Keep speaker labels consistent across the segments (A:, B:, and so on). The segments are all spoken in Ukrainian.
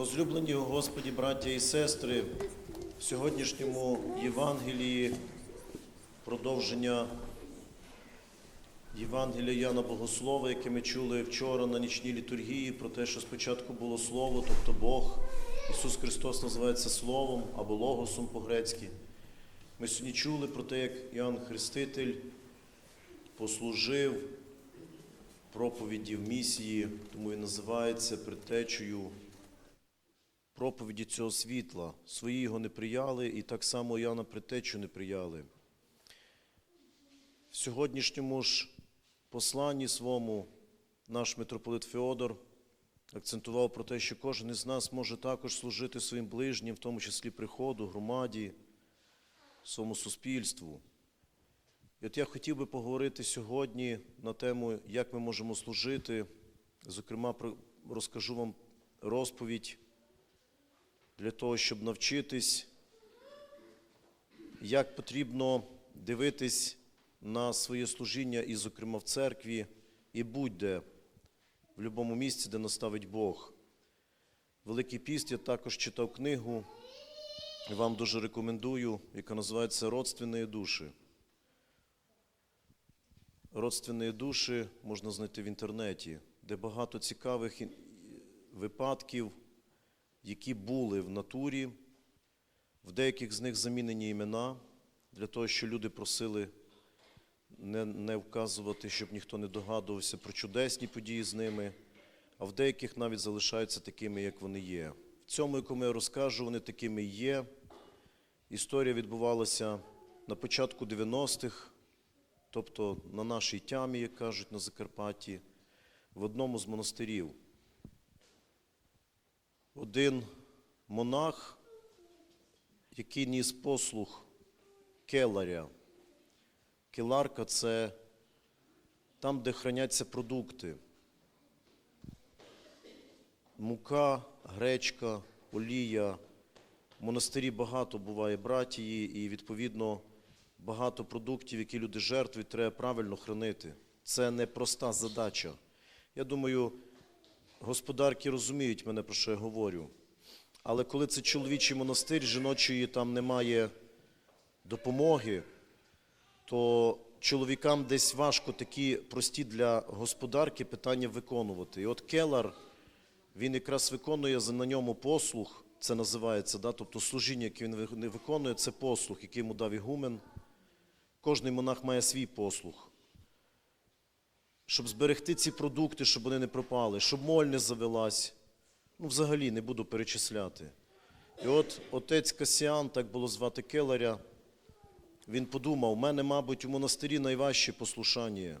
A: Возлюблені Господі, браття і сестри, в сьогоднішньому Євангелії продовження Євангелія Яна Богослова, яке ми чули вчора на нічній літургії, про те, що спочатку було Слово, тобто Бог. Ісус Христос називається Словом або Логосом по-грецьки. Ми сьогодні чули про те, як Іоанн Хреститель послужив проповіді в місії, тому і називається предтечею проповіді цього світла. Свої його не прияли, і так само Яна Предтечу не прияли. В сьогоднішньому ж посланні своєму наш митрополит Феодор акцентував про те, що кожен із нас може також служити своїм ближнім, в тому числі приходу, громаді, своєму суспільству. І от я хотів би поговорити сьогодні на тему, як ми можемо служити. Зокрема, розкажу вам розповідь для того, щоб навчитись, як потрібно дивитись на своє служіння, і, зокрема, в церкві, і будь-де, в будь-якому місці, де наставить Бог. Великий піст я також читав книгу, вам дуже рекомендую, яка називається Родственні душі. Родственні душі можна знайти в інтернеті, де багато цікавих випадків, які були в натурі. В деяких з них замінені імена для того, що люди просили не, не вказувати, щоб ніхто не догадувався про чудесні події з ними, а в деяких навіть залишаються такими, як вони є. В цьому, якому я розкажу, вони такими є. Історія відбувалася на початку 90-х, тобто на нашій тямі, як кажуть, на Закарпатті, в одному з монастирів. Один монах, який ніс послуг келаря. Келарка це там, де храняться продукти. Мука, гречка, олія. В монастирі багато буває братії, і, відповідно, багато продуктів, які люди жертвують, треба правильно хранити. Це не проста задача. Я думаю, господарки розуміють мене, про що я говорю. Але коли це чоловічий монастир, жіночої там немає допомоги, то чоловікам десь важко такі прості для господарки питання виконувати. І от Келар, він якраз виконує на ньому послуг, це називається, да? тобто служіння, яке він виконує, це послуг, який йому дав ігумен. Кожний монах має свій послуг. Щоб зберегти ці продукти, щоб вони не пропали, щоб моль не завелась. Ну, взагалі не буду перечисляти. І от отець Касіан, так було звати Келаря, він подумав, у мене, мабуть, у монастирі найважче послушання.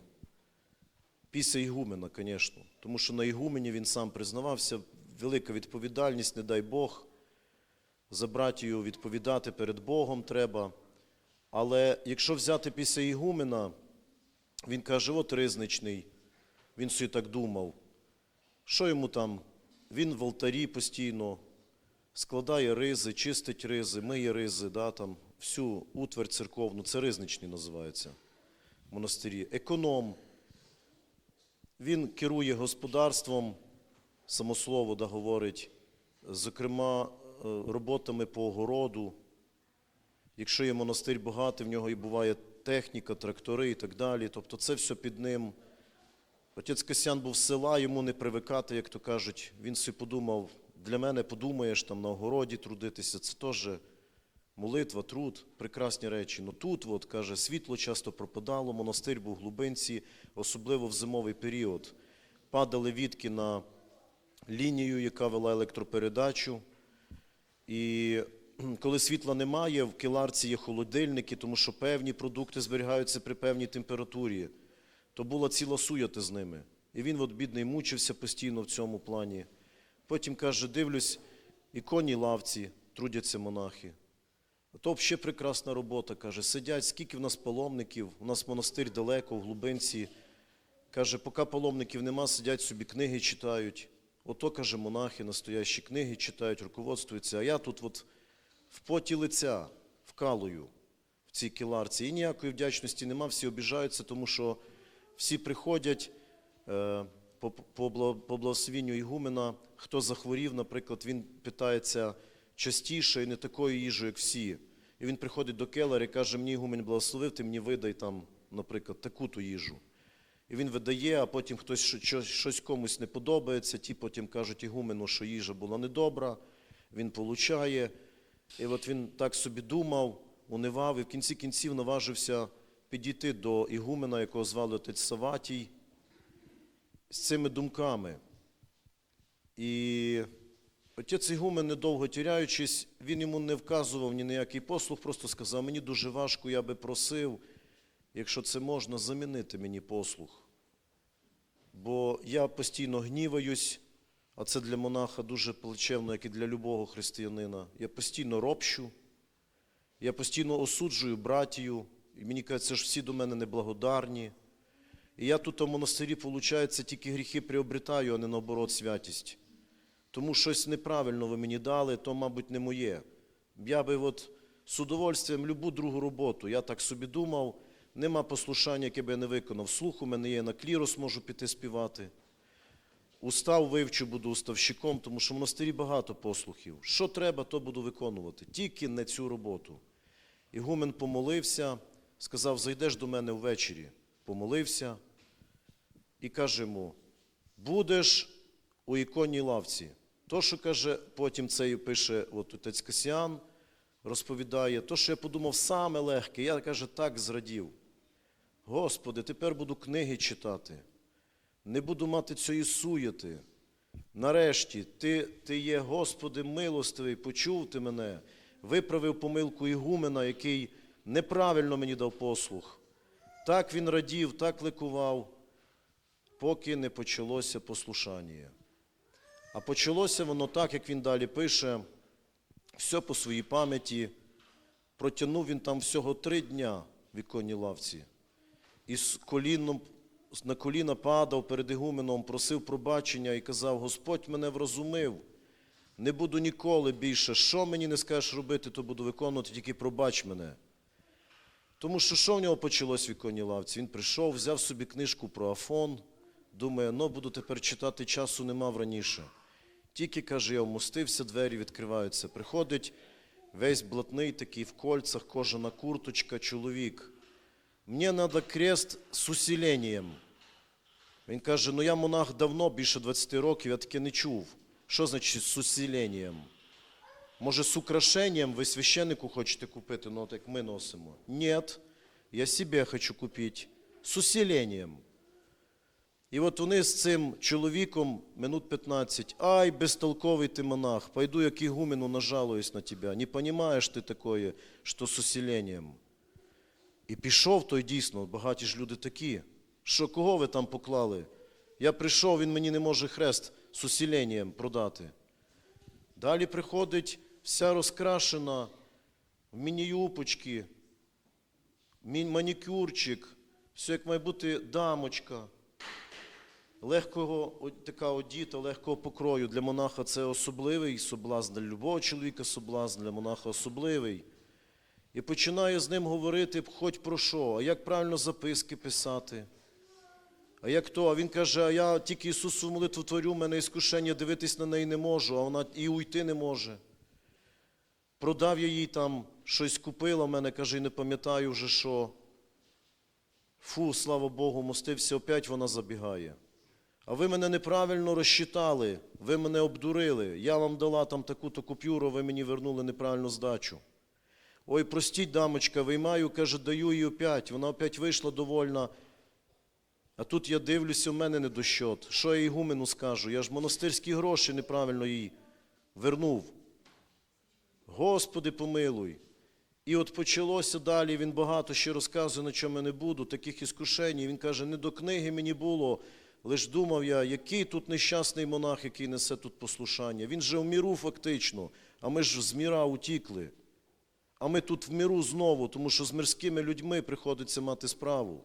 A: Після Ігумена, звісно. Тому що на Ігумені він сам признавався, велика відповідальність, не дай Бог. За братію відповідати перед Богом треба. Але якщо взяти після Ігумена, він каже, от ризничний, він собі так думав. Що йому там? Він в алтарі постійно складає ризи, чистить ризи, миє ризи, да, там, всю утварь церковну, це ризничний називається в монастирі. Економ. Він керує господарством, само слово да, говорить, зокрема, е, роботами по огороду. Якщо є монастир багатий, в нього і буває техніка, трактори і так далі. Тобто це все під ним. Отець Касян був з села, йому не привикати, як то кажуть. Він собі подумав, для мене подумаєш там на огороді трудитися, це теж молитва, труд, прекрасні речі. Ну тут, от, каже, світло часто пропадало, монастир був в глибинці, особливо в зимовий період. Падали відки на лінію, яка вела електропередачу. І коли світла немає, в кіларці є холодильники, тому що певні продукти зберігаються при певній температурі. То була ціла суєта з ними. І він, от, бідний, мучився постійно в цьому плані. Потім каже: дивлюсь, іконній лавці трудяться монахи. То ще прекрасна робота, каже, сидять, скільки в нас паломників, у нас монастир далеко, в глибинці. Каже, поки паломників нема, сидять собі книги читають. Ото, каже, монахи настоящі книги читають, руководствуються. А я тут от в поті лиця вкалую в цій кіларці. І ніякої вдячності нема, всі обіжаються, тому що всі приходять, е, по, по, благословінню Ігумена, хто захворів, наприклад, він питається частіше і не такою їжею, як всі. І він приходить до келера і каже, мені Ігумен благословив, ти мені видай там, наприклад, таку-то їжу. І він видає, а потім хтось що- що- щось комусь не подобається, ті потім кажуть Ігумену, що їжа була недобра, він получає. І от він так собі думав, унивав, і в кінці кінців наважився підійти до Ігумена, якого звали отець Саватій, з цими думками. І отець Ігумен, недовго тіряючись, він йому не вказував ні на який послуг, просто сказав, мені дуже важко, я би просив, якщо це можна, замінити мені послуг. Бо я постійно гніваюсь, а це для монаха дуже плачевно, як і для любого християнина. Я постійно ропщу, я постійно осуджую братію, і мені кажуть, це ж всі до мене неблагодарні. І я тут у монастирі, виходить, тільки гріхи приобретаю, а не наоборот святість. Тому щось неправильно ви мені дали, то, мабуть, не моє. Я би от з удовольствием любу другу роботу, я так собі думав, нема послушання, яке би я не виконав. Слух у мене є, на клірос можу піти співати. Устав вивчу, буду уставщиком, тому що в монастирі багато послухів. Що треба, то буду виконувати. Тільки не цю роботу. Ігумен помолився, сказав, зайдеш до мене ввечері. Помолився і каже йому, будеш у іконній лавці. То, що каже, потім це пише от отець Касіан, розповідає, то, що я подумав саме легке, я каже, так зрадів. Господи, тепер буду книги читати, не буду мати цієї суєти. Нарешті, ти, ти є, Господи, милостивий, почув ти мене, виправив помилку Ігумена, який неправильно мені дав послух. Так він радів, так ликував, поки не почалося послушання. А почалося воно так, як він далі пише, все по своїй пам'яті. Протягнув він там всього три дня в іконній лавці. І з коліном, на коліна падав перед Ігуменом, просив пробачення і казав: Господь мене врозумив. Не буду ніколи більше. Що мені не скажеш робити, то буду виконувати, тільки пробач мене. Тому що що в нього почалось в іконній лавці? Він прийшов, взяв собі книжку про Афон, думає, ну буду тепер читати, часу не мав раніше. Тільки, каже, я вмостився, двері відкриваються. Приходить весь блатний такий в кольцах, кожана курточка, чоловік. Мені треба крест з усіленням. Він каже, ну я монах давно, більше 20 років, я таке не чув. Що значить з усіленням? Може, з украшенням ви священнику хочете купити, ну от як ми носимо? Ні, я себе хочу купити. З усіленням. І от вони з цим чоловіком минут 15. Ай, безтолковий ти монах, пойду як игумену нажалуюсь на тебя. Не понимаешь ти такое, що з усіленням. І пішов той дійсно, багаті ж люди такі. Що кого ви там поклали? Я прийшов, він мені не може хрест з усіленням продати. Далі приходить вся розкрашена в міні-юпочки, манікюрчик, все як має бути дамочка. Легкого така одіта, легкого покрою. Для монаха це особливий соблазн, для любого чоловіка соблазн, для монаха особливий. І починає з ним говорити хоч про що, а як правильно записки писати. А як то? А він каже, а я тільки Ісусу молитву творю, в мене іскушення, дивитись на неї не можу, а вона і уйти не може. Продав я їй там, щось купила, в мене каже, і не пам'ятаю вже що. Фу, слава Богу, мостився, опять вона забігає. А ви мене неправильно розчитали, ви мене обдурили. Я вам дала там таку-то купюру, ви мені вернули неправильну здачу. Ой, простіть, дамочка, виймаю, каже, даю їй опять. Вона опять вийшла довольна. А тут я дивлюся, в мене недощот. Що я ігумену скажу? Я ж монастирські гроші неправильно їй вернув. Господи, помилуй. І от почалося далі, він багато ще розказує, на чому я не буду, таких іскушень. Він каже, не до книги мені було, лиш думав я, який тут нещасний монах, який несе тут послушання. Він же в міру фактично, а ми ж з міра утікли. А ми тут в міру знову, тому що з мирськими людьми приходиться мати справу.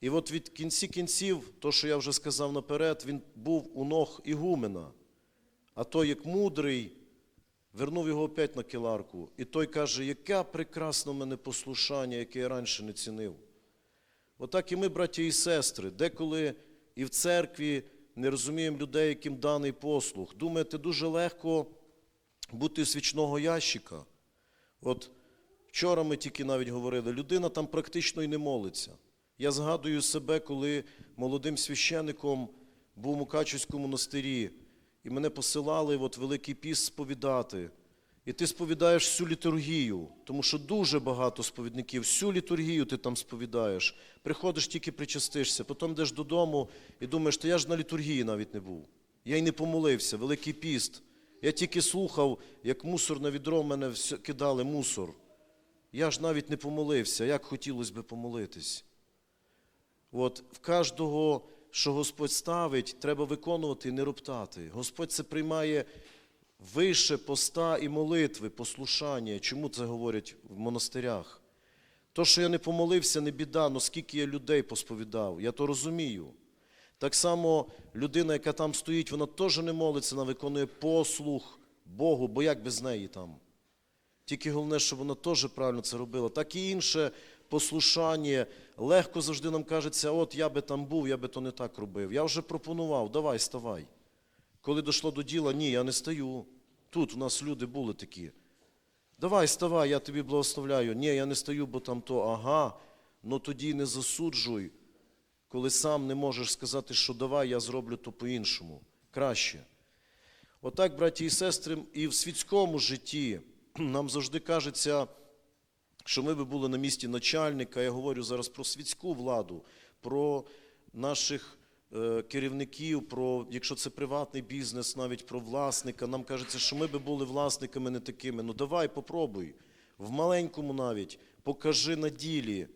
A: І от від кінці кінців, то, що я вже сказав наперед, він був у ног Ігумена. А той, як мудрий, вернув його опять на кіларку. І той каже, яке прекрасне мене послушання, яке я раніше не цінив. Отак і ми, браті і сестри, деколи і в церкві не розуміємо людей, яким даний послуг. Думаєте, дуже легко бути свічного ящика. От вчора ми тільки навіть говорили, людина там практично і не молиться. Я згадую себе, коли молодим священником був у Мукачівському монастирі, і мене посилали от Великий піст сповідати. І ти сповідаєш всю літургію, тому що дуже багато сповідників, всю літургію ти там сповідаєш. Приходиш, тільки причастишся, потім йдеш додому і думаєш, то я ж на літургії навіть не був. Я й не помолився, Великий піст. Я тільки слухав, як мусор на відро в мене кидали мусор. Я ж навіть не помолився, як хотілося би помолитись. От в кожного, що Господь ставить, треба виконувати і не роптати. Господь це приймає вище поста і молитви, послушання. Чому це говорять в монастирях? То, що я не помолився, не біда, але скільки я людей посповідав, я то розумію. Так само людина, яка там стоїть, вона теж не молиться, вона виконує послух Богу, бо як без неї там? Тільки головне, щоб вона теж правильно це робила. Так і інше послушання. Легко завжди нам кажеться, от я би там був, я би то не так робив. Я вже пропонував, давай, ставай. Коли дійшло до діла, ні, я не стаю. Тут у нас люди були такі. Давай, ставай, я тобі благословляю. Ні, я не стаю, бо там то, ага, ну тоді не засуджуй, коли сам не можеш сказати, що давай, я зроблю то по-іншому. Краще. Отак, браті і сестри, і в світському житті нам завжди кажеться, що ми би були на місці начальника. Я говорю зараз про світську владу, про наших е, керівників, про, якщо це приватний бізнес, навіть про власника. Нам кажеться, що ми би були власниками не такими. Ну давай, попробуй. В маленькому навіть покажи на ділі.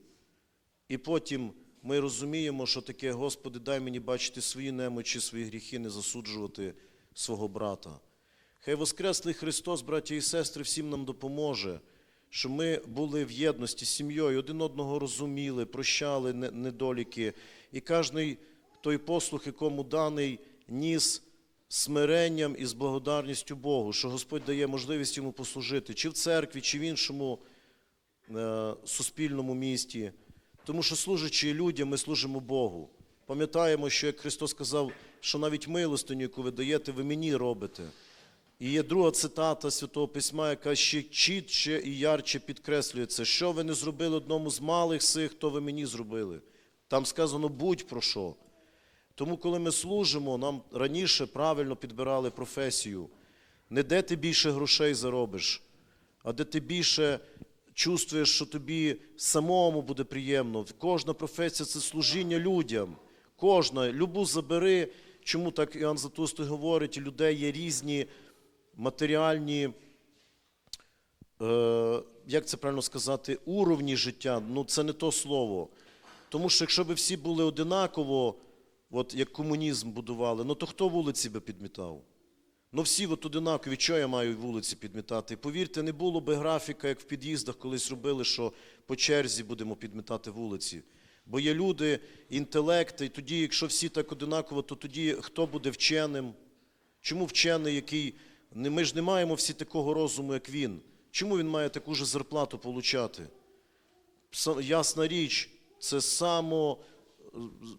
A: І потім ми розуміємо, що таке, Господи, дай мені бачити свої немочі, свої гріхи, не засуджувати свого брата. Хай Воскреслий Христос, браті і сестри, всім нам допоможе, щоб ми були в єдності з сім'єю, один одного розуміли, прощали недоліки. І кожний той послух, якому даний, ніс смиренням і з благодарністю Богу, що Господь дає можливість йому послужити, чи в церкві, чи в іншому е, суспільному місті. Тому що служачи людям, ми служимо Богу. Пам'ятаємо, що як Христос сказав, що навіть милостиню, яку ви даєте, ви мені робите. І є друга цитата Святого Письма, яка ще чітче і ярче підкреслює це. Що ви не зробили одному з малих сих, то ви мені зробили. Там сказано будь про що. Тому, коли ми служимо, нам раніше правильно підбирали професію. Не де ти більше грошей заробиш, а де ти більше чувствуєш, що тобі самому буде приємно. Кожна професія це служіння людям. Кожна, любу забери. Чому так Іоанн Златоустий говорить, у людей є різні матеріальні, е, як це правильно сказати, уровні життя. Ну, це не то слово. Тому що якщо б всі були одинаково, от як комунізм будували, ну то хто вулиці би підмітав? Ну всі от одинакові, що я маю вулиці підмітати? Повірте, не було би графіка, як в під'їздах колись робили, що по черзі будемо підмітати вулиці. Бо є люди, інтелекти, і тоді, якщо всі так одинаково, то тоді хто буде вченим? Чому вчений, який. Ми ж не маємо всі такого розуму, як він. Чому він має таку ж зарплату получати? Ясна річ, це само,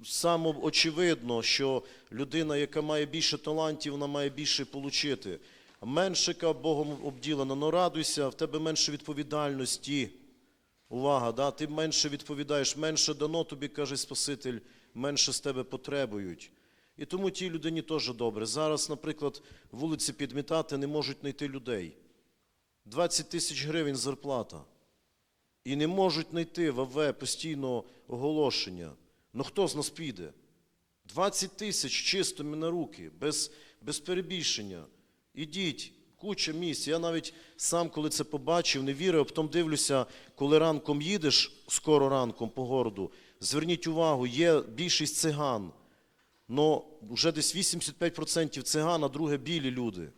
A: само очевидно, що людина, яка має більше талантів, вона має більше отримати. Меншика Богом обділена, ну радуйся, в тебе менше відповідальності. Увага, да? ти менше відповідаєш, менше дано тобі, каже Спаситель, менше з тебе потребують. І тому тій людині теж добре. Зараз, наприклад, вулиці підмітати не можуть знайти людей. 20 тисяч гривень зарплата. І не можуть знайти в АВ постійно оголошення. Ну хто з нас піде? 20 тисяч чисто на руки, без, без перебільшення. Ідіть, куча місць. Я навіть сам, коли це побачив, не вірив, а потім дивлюся, коли ранком їдеш, скоро ранком по городу, зверніть увагу, є більшість циган. але вже десь 85% циган, а друге білі люди.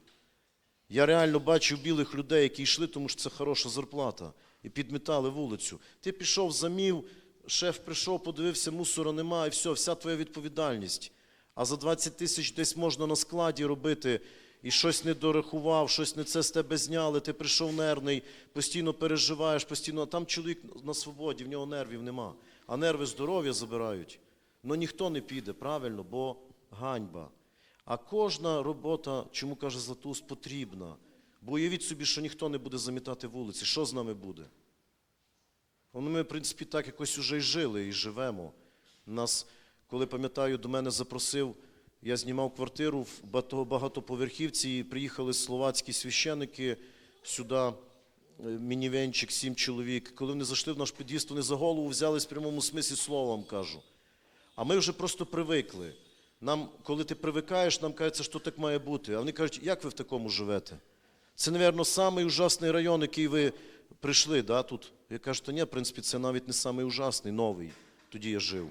A: Я реально бачив білих людей, які йшли, тому що це хороша зарплата, і підмітали вулицю. Ти пішов, замів, шеф прийшов, подивився, мусора немає, і все, вся твоя відповідальність. А за 20 тисяч десь можна на складі робити, і щось не дорахував, щось не це з тебе зняли, ти прийшов нервний, постійно переживаєш, постійно, а там чоловік на свободі, в нього нервів нема. А нерви здоров'я забирають. Ну ніхто не піде, правильно, бо ганьба. А кожна робота, чому каже Златус, потрібна. Бо уявіть собі, що ніхто не буде замітати вулиці. Що з нами буде? Ми, в принципі, так якось уже й жили і живемо. Нас, коли пам'ятаю, до мене запросив, я знімав квартиру в багатоповерхівці, і приїхали словацькі священики сюди, е, мінівенчик, сім чоловік. Коли вони зайшли в наш під'їзд, вони за голову взялись в прямому смислі слова, вам кажу. А ми вже просто привикли. Нам, коли ти привикаєш, нам кажеться, що так має бути. А вони кажуть, як ви в такому живете? Це, мабуть, самий район, який ви прийшли, да, тут. Я кажу, то ні, в принципі, це навіть не самий ужасний, новий. Тоді я жив.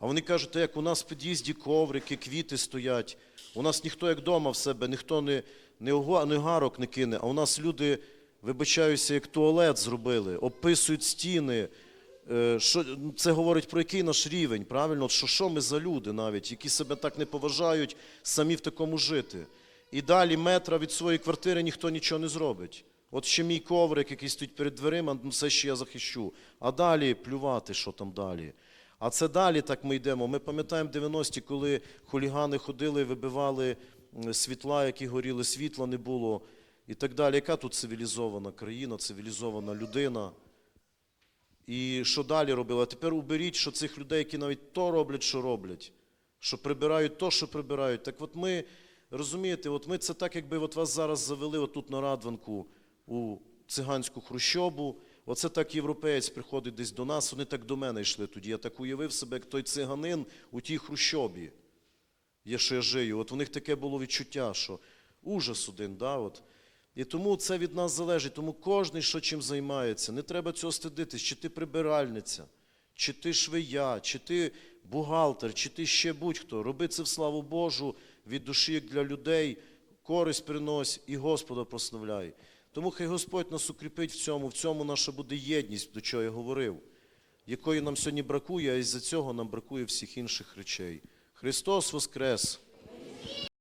A: А вони кажуть, «Та як у нас в під'їзді коврики, квіти стоять. У нас ніхто як вдома в себе, ніхто не, не, не гарок не кине, а у нас люди, вибачаюся, як туалет зробили, описують стіни. Е, Що, це говорить про який наш рівень, правильно? Що, що ми за люди навіть, які себе так не поважають, самі в такому жити. І далі метра від своєї квартири ніхто нічого не зробить. От ще мій коврик, який стоїть перед дверима, ну все ще я захищу. А далі плювати, що там далі. А це далі так ми йдемо. Ми пам'ятаємо 90-ті, коли хулігани ходили, вибивали світла, які горіли, світла не було і так далі. Яка тут цивілізована країна, цивілізована людина? І що далі робили? А тепер уберіть, що цих людей, які навіть то роблять, що роблять, що прибирають то, що прибирають. Так от ми, розумієте, от ми це так, якби от вас зараз завели отут на Радванку у циганську хрущобу. Оце так європеєць приходить десь до нас, вони так до мене йшли тоді. Я так уявив себе, як той циганин у тій хрущобі. Я жию. От у них таке було відчуття, що ужас один, да, от. І тому це від нас залежить. Тому кожен, що чим займається, не треба цього стидитись, чи ти прибиральниця, чи ти швея, чи ти бухгалтер, чи ти ще будь-хто. Роби це в славу Божу від душі, як для людей, користь принось і Господа прославляй. Тому хай Господь нас укріпить в цьому, в цьому наша буде єдність, до чого я говорив, якої нам сьогодні бракує, а із-за цього нам бракує всіх інших речей. Христос Воскрес!